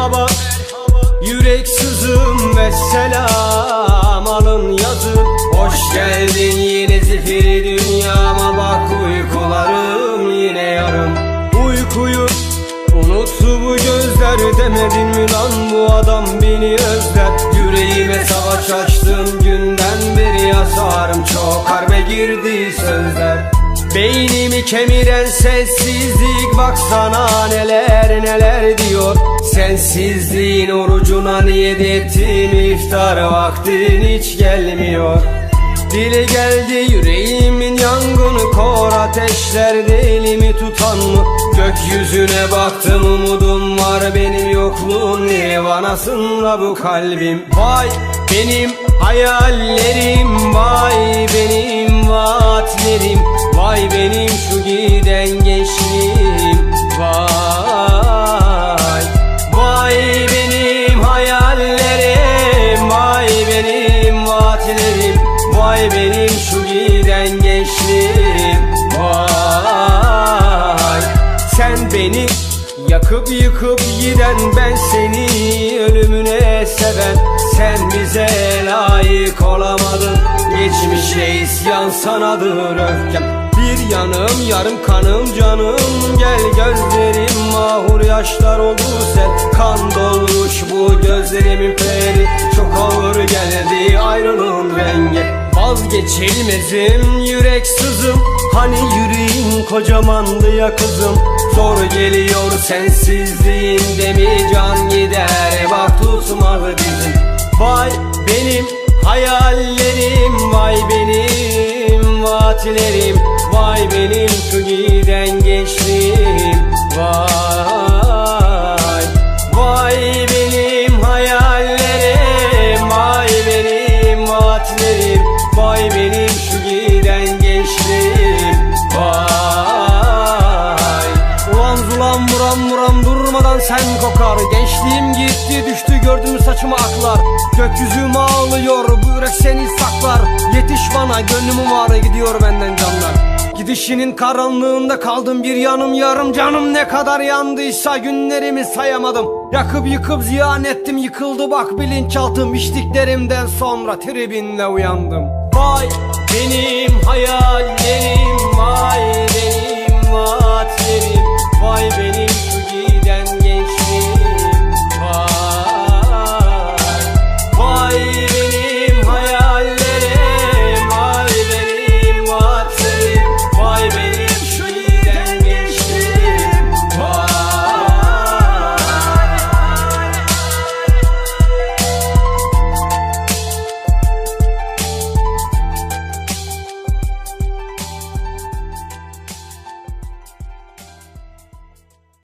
merhaba. Yürek sızım ve selam alın yazın Hoş geldin yeni zifiri dünyama. Bak uykularım yine yarım Uykuyu unuttu bu gözler demedin mi lan bu adam beni özler? Yüreğime savaş açtım günden beri yasarım çok harbe girdi sözler. Beynimi kemiren sessizlik baksana neler neler Sensizliğin orucuna niyet ettim iftar vaktin hiç gelmiyor. Dile geldi yüreğimin yangını Kor ateşlerde elimi tutan mı? Gökyüzüne baktım umudum var benim yokluğun Nirvanasında bu kalbim? Vay benim hayallerim Vay benim vaatlerim Vay benim şu giden gençliğim Vay benim şu giden gençliğim Vay. Sen beni yakıp yıkıp giden Ben seni ölümüne seven Sen bize layık olamadın Geçmişe isyan sanadır öfkem. Bir yanım yarım kanım canım Gel gözlerim. Mahur yaşlar oldu sen Kan dolmuş bu gözlerimin peri Vazgeçilmezim. Yürek sızım Hani yüreğin kocamandı ya kızım. Zor geliyor sensizliğinde mi can gider Bak tutmadı bizim. Vay benim hayallerim Vay benim vaatlerim Vay benim şu giden gençliğim Vay Vay benim şu giden gençliğim. Vay. Ulan zulan buram buram durmadan sen kokar. Gençliğim gitti düştü gördüm saçıma aklar? Gökyüzüm ağlıyor bu yürek seni saklar. Yetiş bana gönlümün var gidiyor benden canlar Gidişinin karanlığında kaldım bir yanım yarım canım. Ne kadar yandıysa günlerimi sayamadım. Yakıp yıkıp ziyan ettim yıkıldı bak bilinçaltım. İçtiklerimden sonra tribinle uyandım. Vay benim hayallerim